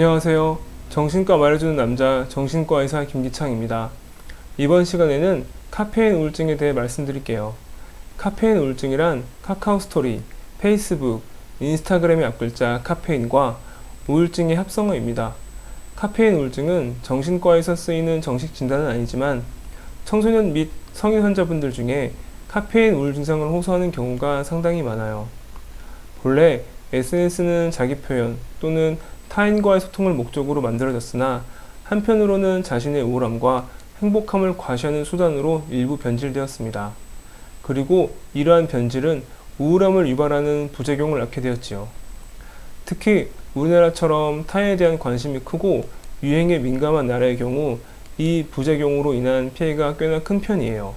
안녕하세요. 정신과 말해주는 남자 정신과 의사 김기창입니다. 이번 시간에는 카페인 우울증에 대해 말씀드릴게요. 카페인 우울증이란 카카오 스토리, 페이스북, 인스타그램의 앞글자 카페인과 우울증의 합성어입니다. 카페인 우울증은 정신과에서 쓰이는 정식 진단은 아니지만 청소년 및 성인 환자분들 중에 카페인 우울 증상을 호소하는 경우가 상당히 많아요. 본래 SNS는 자기 표현 또는 타인과의 소통을 목적으로 만들어졌으나 한편으로는 자신의 우울함과 행복함을 과시하는 수단으로 일부 변질되었습니다. 그리고 이러한 변질은 우울함을 유발하는 부작용을 낳게 되었지요. 특히 우리나라처럼 타인에 대한 관심이 크고 유행에 민감한 나라의 경우 이 부작용으로 인한 피해가 꽤나 큰 편이에요.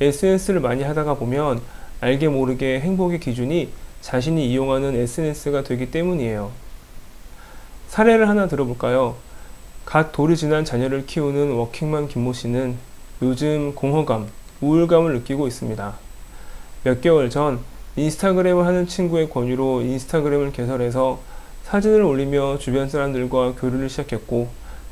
SNS를 많이 하다가 보면 알게 모르게 행복의 기준이 자신이 이용하는 SNS가 되기 때문이에요. 사례를 하나 들어볼까요? 갓 돌이 지난 자녀를 키우는 워킹맘 김모 씨는 요즘 공허감, 우울감을 느끼고 있습니다. 몇 개월 전 인스타그램을 하는 친구의 권유로 인스타그램을 개설해서 사진을 올리며 주변 사람들과 교류를 시작했고,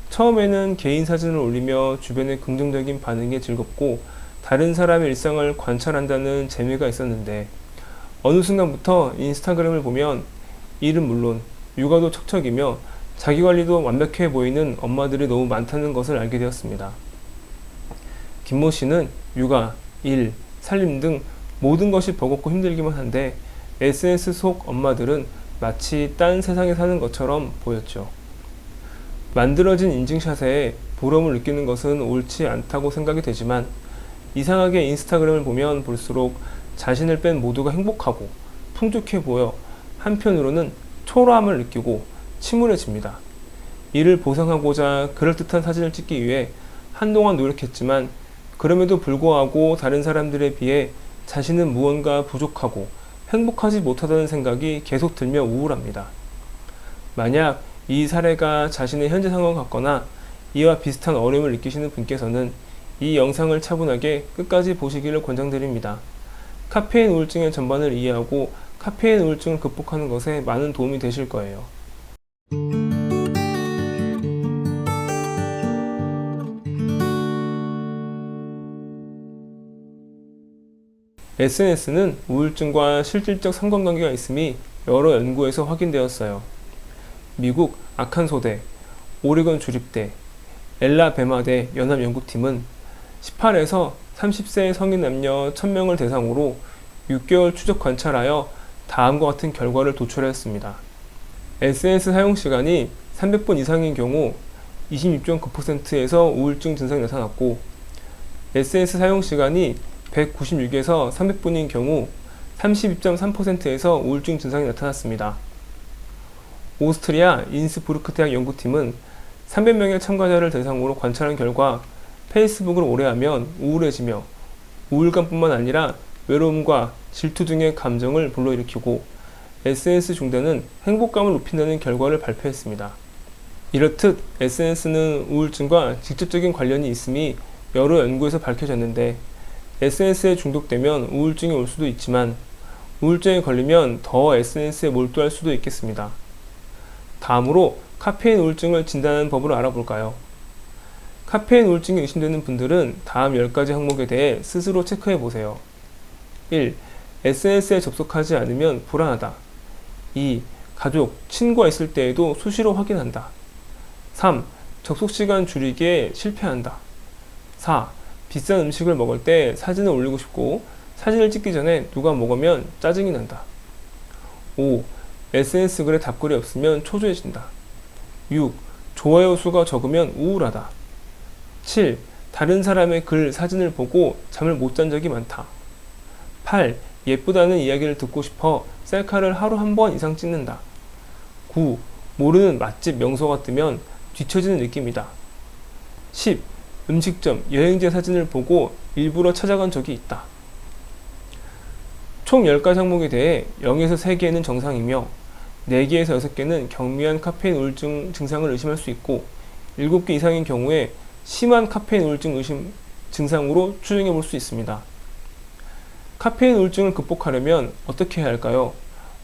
처음에는 개인 사진을 올리며 주변의 긍정적인 반응에 즐겁고, 다른 사람의 일상을 관찰한다는 재미가 있었는데, 어느 순간부터 인스타그램을 보면 일은 물론 육아도 척척이며 자기 관리도 완벽해 보이는 엄마들이 너무 많다는 것을 알게 되었습니다. 김모 씨는 육아, 일, 살림 등 모든 것이 버겁고 힘들기만 한데 SNS 속 엄마들은 마치 딴 세상에 사는 것처럼 보였죠. 만들어진 인증샷에 보람을 느끼는 것은 옳지 않다고 생각이 되지만 이상하게 인스타그램을 보면 볼수록 자신을 뺀 모두가 행복하고 풍족해 보여 한편으로는 초라함을 느끼고 침울해집니다. 이를 보상하고자 그럴듯한 사진을 찍기 위해 한동안 노력했지만 그럼에도 불구하고 다른 사람들에 비해 자신은 무언가 부족하고 행복하지 못하다는 생각이 계속 들며 우울합니다. 만약 이 사례가 자신의 현재 상황 같거나 이와 비슷한 어려움을 느끼시는 분께서는 이 영상을 차분하게 끝까지 보시기를 권장드립니다. 카페인 우울증의 전반을 이해하고 카페인 우울증을 극복하는 것에 많은 도움이 되실 거예요. SNS는 우울증과 실질적 상관관계가 있음이 여러 연구에서 확인되었어요. 미국 아칸소대, 오리건 주립대, 엘라베마대 연합연구팀은 18에서 30세 성인 남녀 1000명을 대상으로 6개월 추적 관찰하여 다음과 같은 결과를 도출하였습니다. SNS 사용 시간이 300분 이상인 경우 26.9%에서 우울증 증상이 나타났고 SNS 사용 시간이 196에서 300분인 경우 32.3%에서 우울증 증상이 나타났습니다. 오스트리아 인스부르크 대학 연구팀은 300명의 참가자를 대상으로 관찰한 결과 페이스북을 오래 하면 우울해지며 우울감뿐만 아니라 외로움과 질투 등의 감정을 불러일으키고 SNS 중대는 행복감을 높인다는 결과를 발표했습니다. 이렇듯 SNS는 우울증과 직접적인 관련이 있음이 여러 연구에서 밝혀졌는데 SNS에 중독되면 우울증이 올 수도 있지만 우울증에 걸리면 더 SNS에 몰두할 수도 있겠습니다. 다음으로 카페인 우울증을 진단하는 법을 알아볼까요? 카페인 우울증이 의심되는 분들은 다음 10가지 항목에 대해 스스로 체크해 보세요. 1. SNS에 접속하지 않으면 불안하다. 2. 가족, 친구가 있을 때에도 수시로 확인한다. 3. 접속 시간 줄이기에 실패한다. 4. 비싼 음식을 먹을 때 사진을 올리고 싶고 사진을 찍기 전에 누가 먹으면 짜증이 난다. 5. SNS 글에 답글이 없으면 초조해진다. 6. 좋아요 수가 적으면 우울하다. 7. 다른 사람의 글, 사진을 보고 잠을 못 잔 적이 많다. 8. 예쁘다는 이야기를 듣고 싶어 셀카를 하루 한 번 이상 찍는다. 9. 모르는 맛집 명소가 뜨면 뒤처지는 느낌이다. 10. 음식점, 여행지 사진을 보고 일부러 찾아간 적이 있다. 총 10가지 항목에 대해 0에서 3개는 정상이며 4개에서 6개는 경미한 카페인 우울증 증상을 의심할 수 있고 7개 이상인 경우에 심한 카페인 우울증 의심 증상으로 추정해 볼 수 있습니다. 카페인 우울증을 극복하려면 어떻게 해야 할까요?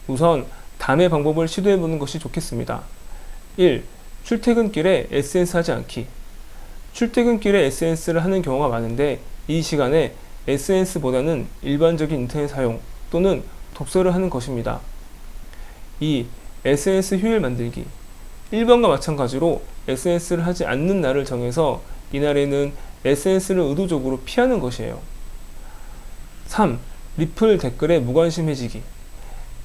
우선 담의 방법을 시도해 보는 것이 좋겠습니다. 1. 출퇴근길에 SNS 하지 않기. 출퇴근길에 SNS를 하는 경우가 많은데 이 시간에 SNS보다는 일반적인 인터넷 사용 또는 독서를 하는 것입니다. 2. SNS 휴일 만들기. 1번과 마찬가지로 SNS를 하지 않는 날을 정해서 이날에는 SNS를 의도적으로 피하는 것이에요. 3. 리플 댓글에 무관심해지기.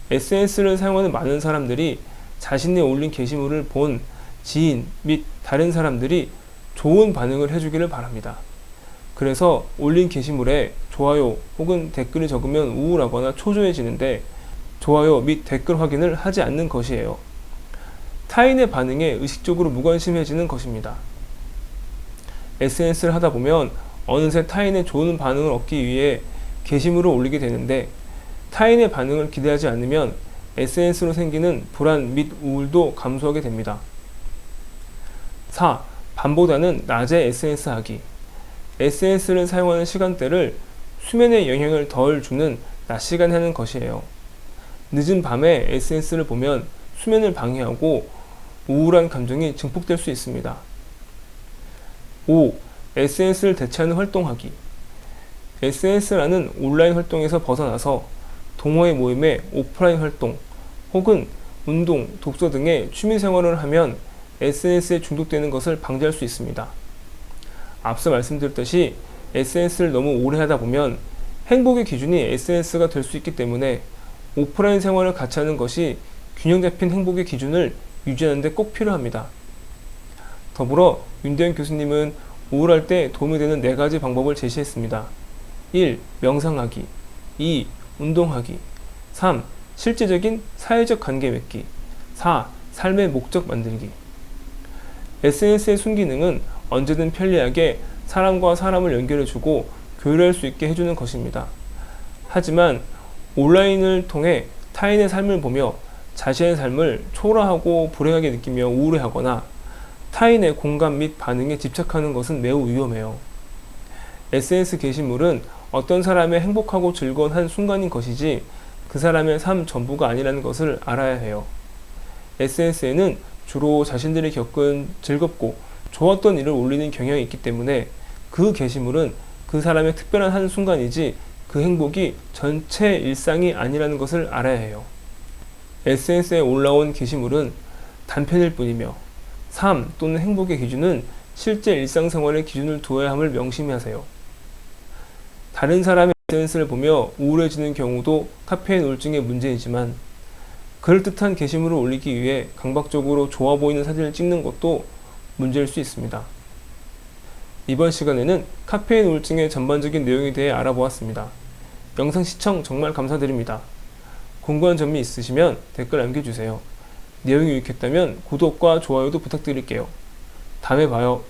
SNS를 사용하는 많은 사람들이 자신이 올린 게시물을 본 지인 및 다른 사람들이 좋은 반응을 해주기를 바랍니다. 그래서 올린 게시물에 좋아요 혹은 댓글을 적으면 우울하거나 초조해지는데 좋아요 및 댓글 확인을 하지 않는 것이에요. 타인의 반응에 의식적으로 무관심해지는 것입니다. SNS를 하다 보면 어느새 타인의 좋은 반응을 얻기 위해 게시물을 올리게 되는데 타인의 반응을 기대하지 않으면 SNS로 생기는 불안 및 우울도 감소하게 됩니다. 4. 밤보다는 낮에 SNS 하기. SNS를 사용하는 시간대를 수면에 영향을 덜 주는 낮 시간에 하는 것이에요. 늦은 밤에 SNS를 보면 수면을 방해하고 우울한 감정이 증폭될 수 있습니다. 5. SNS를 대체하는 활동하기. SNS라는 온라인 활동에서 벗어나서 동호회 모임의 오프라인 활동 혹은 운동, 독서 등의 취미 생활을 하면 SNS에 중독되는 것을 방지할 수 있습니다. 앞서 말씀드렸듯이 SNS를 너무 오래 하다 보면 행복의 기준이 SNS가 될 수 있기 때문에 오프라인 생활을 같이 하는 것이 균형 잡힌 행복의 기준을 유지하는 데 꼭 필요합니다. 더불어 윤대현 교수님은 우울할 때 도움이 되는 네 가지 방법을 제시했습니다. 1. 명상하기 2. 운동하기 3. 실제적인 사회적 관계 맺기 4. 삶의 목적 만들기 SNS의 순기능은 언제든 편리하게 사람과 사람을 연결해주고 교류할 수 있게 해주는 것입니다. 하지만 온라인을 통해 타인의 삶을 보며 자신의 삶을 초라하고 불행하게 느끼며 우울해하거나 타인의 공감 및 반응에 집착하는 것은 매우 위험해요. SNS 게시물은 어떤 사람의 행복하고 즐거운 한 순간인 것이지 그 사람의 삶 전부가 아니라는 것을 알아야 해요. SNS에는 주로 자신들이 겪은 즐겁고 좋았던 일을 올리는 경향이 있기 때문에 그 게시물은 그 사람의 특별한 한 순간이지 그 행복이 전체 일상이 아니라는 것을 알아야 해요. SNS에 올라온 게시물은 단편일 뿐이며 삶 또는 행복의 기준은 실제 일상생활의 기준을 두어야 함을 명심하세요. 다른 사람의 SNS를 보며 우울해지는 경우도 카페인 우울증의 문제이지만 그럴듯한 게시물을 올리기 위해 강박적으로 좋아 보이는 사진을 찍는 것도 문제일 수 있습니다. 이번 시간에는 카페인 우울증의 전반적인 내용에 대해 알아보았습니다. 영상 시청 정말 감사드립니다. 궁금한 점이 있으시면 댓글 남겨주세요. 내용이 유익했다면 구독과 좋아요도 부탁드릴게요. 다음에 봐요.